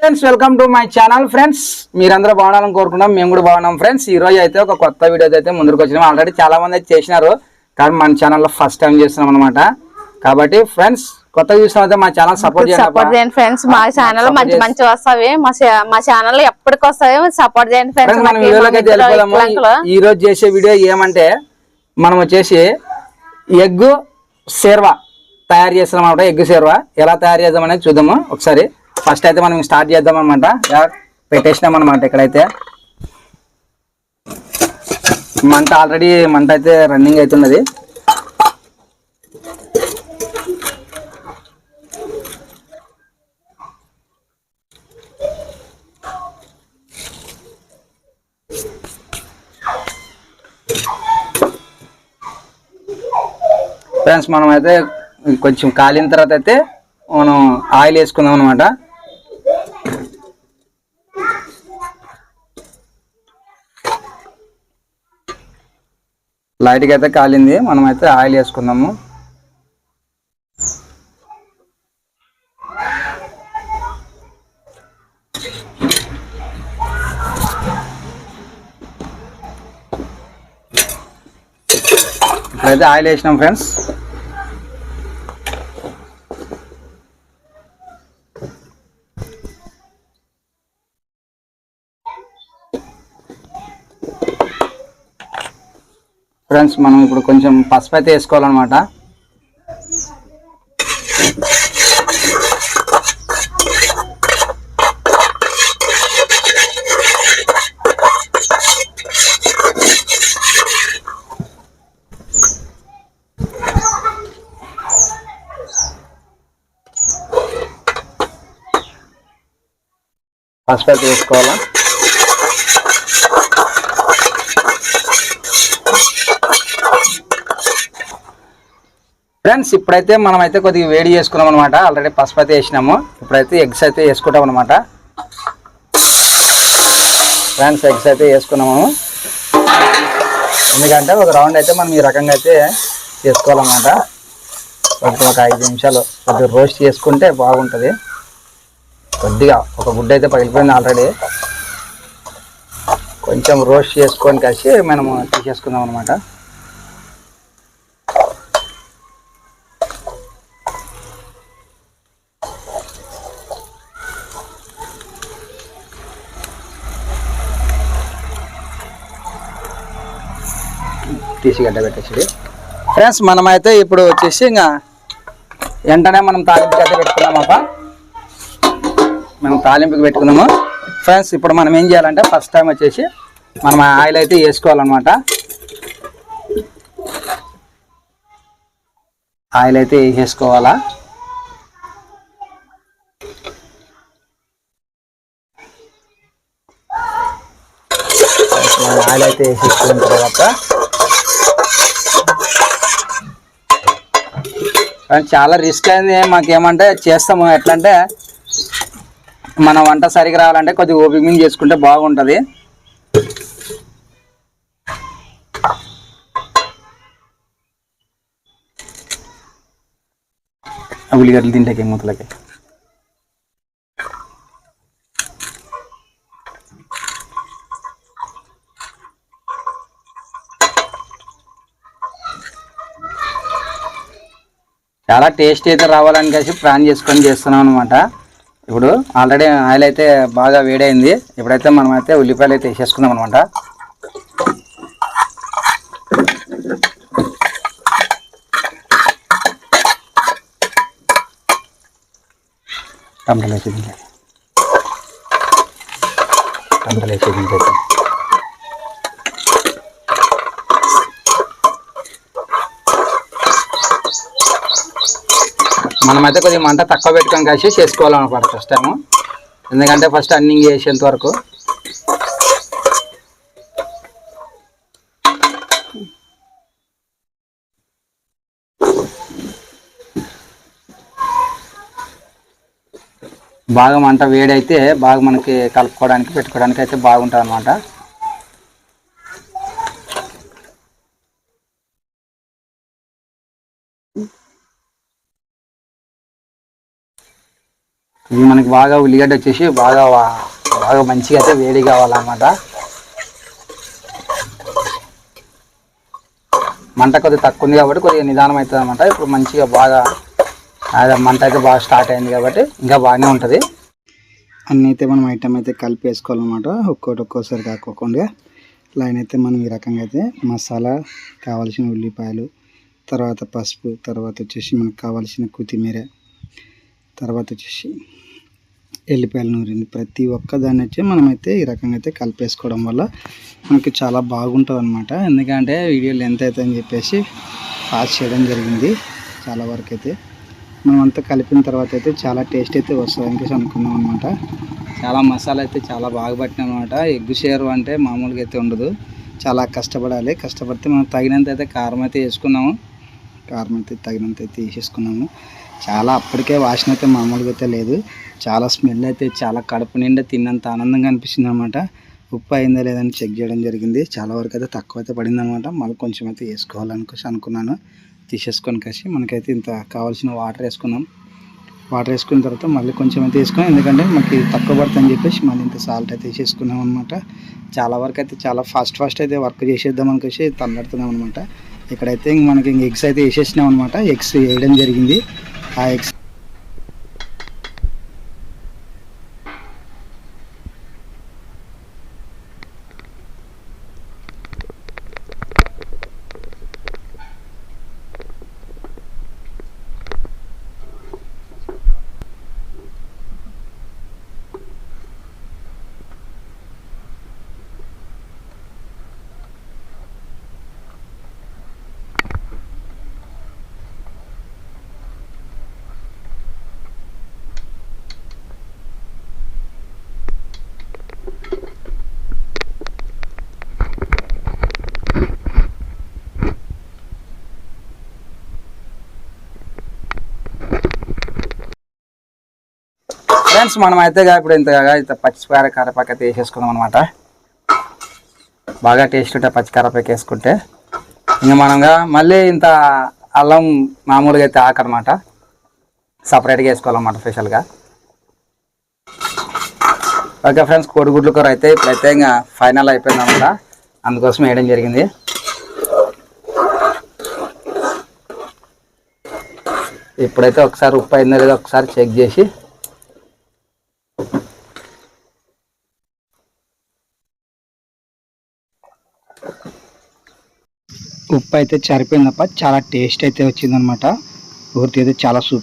Friends welcome to my channel friends మీరందరూ బాగుండాలని కోరుకున్నాం మేము కూడా బాగున్నాం ఫ్రెండ్స్ ఈ రోజు అయితే ఒక కొత్త వీడియో అయితే ముందుకు వచ్చినాం. ఆల్రెడీ చాలా మంది అయితే చేసినారు కానీ మన ఛానల్లో ఫస్ట్ టైం చేస్తున్నాం అనమాట కాబట్టి ఫ్రెండ్స్ కొత్తగా చూసిన అయితే మా ఛానల్ సపోర్ట్ సపోర్ట్ చేయండి ఫ్రెండ్స్ మా ఛానల్ Support మంచి మంచి వస్తాయి. మా ఛానల్ ఎప్పటికి వస్తాయి సపోర్ట్ చేయండి ఫ్రెండ్స్ మనం వీడియోలోకి వెళ్ళిపోదాము. ఈ రోజు చేసే వీడియో ఏమంటే మనం వచ్చేసి ఎగ్ సేర్వా తయారు చేస్తున్నాం అనమాట ఎగ్ సేర్వా ఎలా తయారు చేద్దాం అనేది చూద్దాము ఒకసారి. ఫస్ట్ అయితే మనం స్టార్ట్ చేద్దాం అనమాట పెట్టేసినాం అనమాట ఇక్కడైతే. మంట ఆల్రెడీ మంట అయితే రన్నింగ్ అవుతున్నది. ఫ్రెండ్స్ మనం అయితే కొంచెం కాలిన తర్వాత అయితే మనం ఆయిల్ వేసుకుందాం అనమాట లైట్గా అయితే కాలింది. మనం అయితే ఆయిల్ వేసుకుందాము ఇప్పుడైతే ఆయిల్ వేసినాం ఫ్రెండ్స్. ఫ్రెండ్స్ మనం ఇప్పుడు కొంచెం పసుపు అయితే వేసుకోవాలన్నమాట. పసుపు అయితే వేసుకోవాలా? ఫ్రెండ్స్ ఇప్పుడైతే మనం అయితే కొద్దిగా వేడి చేసుకున్నాం అనమాట ఆల్రెడీ పసుపు అయితే వేసినాము. ఇప్పుడైతే ఎగ్స్ అయితే వేసుకుంటాం అనమాట ఫ్రెండ్స్ ఎగ్స్ అయితే వేసుకున్నాము. ఎందుకంటే ఒక రౌండ్ అయితే మనం ఈ రకంగా అయితే చేసుకోవాలన్నమాట. ఒక ఒక ఐదు నిమిషాలు కొద్దిగా రోస్ట్ చేసుకుంటే బాగుంటుంది. కొద్దిగా ఒక గుడ్డ అయితే పగిలిపోయింది ఆల్రెడీ కొంచెం రోస్ట్ చేసుకొని కలిసి మనము తీసేసుకుందాం అనమాట తీసి గడ్డ పెట్టేసి ఫ్రెండ్స్ మనమైతే ఇప్పుడు వచ్చేసి ఇంకా వెంటనే మనం తాలింపుకి అయితే పెట్టుకున్నామప్ప మనం తాలింపుకి పెట్టుకున్నాము. ఫ్రెండ్స్ ఇప్పుడు మనం ఏం చేయాలంటే ఫస్ట్ టైం వచ్చేసి మనం ఆయిల్ అయితే వేసుకోవాలన్నమాట. ఆయిల్ అయితే వేసేసుకోవాలా ఆయిల్ అయితే వేసేసుకున్న తర్వాత కానీ చాలా రిస్క్ అయింది. మాకేమంటే చేస్తాము. ఎట్లా అంటే మన వంట సరిగా రావాలంటే కొద్దిగా ఓపిక చేసుకుంటే బాగుంటుంది. ఆ ఉల్లిగడ్డలు తింటే మూతలకి చాలా టేస్ట్ అయితే రావాలని కలిసి ప్లాన్ చేసుకొని చేస్తున్నాం అనమాట ఇప్పుడు ఆల్రెడీ ఆయిల్ అయితే బాగా వేడైంది. ఇప్పుడైతే మనం అయితే ఉల్లిపాయలు అయితే వేసేసుకుందాం అనమాట టమాటాలు వేసేది టమాటాలు వేసేది మనమైతే కొద్దిగా మంట తక్కువ పెట్టుకొని కలిసి చేసుకోవాలన్నమాట ఫస్ట్ టైము ఎందుకంటే ఫస్ట్ అన్నింగ్ చేసేంత వరకు. బాగా మంట వేడైతే బాగా మనకి కలుపుకోవడానికి పెట్టుకోవడానికి అయితే బాగుంటుంది అనమాట ఇది మనకి బాగా ఉల్లిగడ్డ వచ్చేసి బాగా బాగా మంచిగా అయితే వేడి కావాలన్నమాట. మంట కొద్దిగా తక్కువ ఉంది కాబట్టి కొద్దిగా నిదానం అవుతుంది అనమాట ఇప్పుడు మంచిగా బాగా అదే మంట అయితే బాగా స్టార్ట్ అయింది కాబట్టి ఇంకా బాగానే ఉంటుంది. అన్నీ అయితే మనం ఐటమ్ అయితే కలిపి వేసుకోవాలన్నమాట. ఒక్కోటి ఒక్కోసారి కాకోకుండా లైన్ అయితే మనం ఈ రకంగా అయితే మసాలా కావాల్సిన ఉల్లిపాయలు తర్వాత పసుపు తర్వాత వచ్చేసి మనకు కావాల్సిన కొత్తిమీర తర్వాత వచ్చేసి ఎల్లిపాయలు నూరింది ప్రతి ఒక్క దాన్ని వచ్చి మనమైతే ఈ రకంగా అయితే కలిపేసుకోవడం వల్ల మనకి చాలా బాగుంటుంది అనమాట ఎందుకంటే వీడియో లెంత్ అవుతుంది అని చెప్పేసి పాస్ చేయడం జరిగింది చాలా వరకు అయితే మనం అంతా కలిపిన తర్వాత అయితే చాలా టేస్ట్ అయితే వస్తుంది అనుకున్నాం అనమాట చాలా మసాలా అయితే చాలా బాగా పట్టినాం అనమాట ఎగ్గు షేరు అంటే మామూలుగా అయితే ఉండదు. చాలా కష్టపడాలి. కష్టపడితే మనం తగినంత అయితే కారం అయితే వేసుకున్నాము. కారం అయితే తగినంత అయితే వేసేసుకున్నాము. చాలా అప్పటికే వాసన అయితే మామూలుగా అయితే లేదు. చాలా స్మెల్ అయితే చాలా కడుపు నిండా తిన్నంత ఆనందంగా అనిపించింది అనమాట ఉప్పు అయిందా లేదని చెక్ చేయడం జరిగింది. చాలా వరకు అయితే తక్కువ అయితే పడింది అనమాట మళ్ళీ కొంచెం అయితే వేసుకోవాలనుకోసి అనుకున్నాను. తీసేసుకొని కలిసి మనకైతే ఇంత కావాల్సిన వాటర్ వేసుకున్నాం. వాటర్ వేసుకున్న తర్వాత మళ్ళీ కొంచెం అయితే వేసుకున్నాం. ఎందుకంటే మనకి తక్కువ పడుతుందని చెప్పేసి మళ్ళీ ఇంత సాల్ట్ అయితే వేసేసుకున్నాం అనమాట. చాలా వరకు అయితే చాలా ఫాస్ట్ ఫాస్ట్ అయితే వర్క్ చేసేద్దాం అనుకోసి తల్లడుతున్నాం అనమాట. ఇక్కడైతే మనకి ఇంక ఎగ్స్ అయితే వేసేసినాం అనమాట. ఎగ్స్ వేయడం జరిగింది. hikes ఫ్రెండ్స్ మనం అయితే ఇప్పుడు ఇంతగా ఇంత పచ్చికార కరపాక అయితే వేసేసుకుందాం అనమాట బాగా టేస్ట్ ఉంటే పచ్చికరపాక వేసుకుంటే. ఇంకా మనంగా మళ్ళీ ఇంత అల్లం మామూలుగా అయితే ఆకనమాట సపరేట్గా వేసుకోవాలన్నమాట స్పెషల్గా ఓకే ఫ్రెండ్స్ కోడిగుడ్ల కూర అయితే ఇప్పుడైతే ఇంకా ఫైనల్ అయిపోయింది అనమాట అందుకోసం వేయడం జరిగింది. ఇప్పుడైతే ఒకసారి ఉప్పు అయిందో లేదో ఒకసారి చెక్ చేసి ఉప్పు అయితే సరిపోయింది తప్ప చాలా టేస్ట్ అయితే వచ్చిందనమాట పూర్తి అయితే చాలా సూపర్.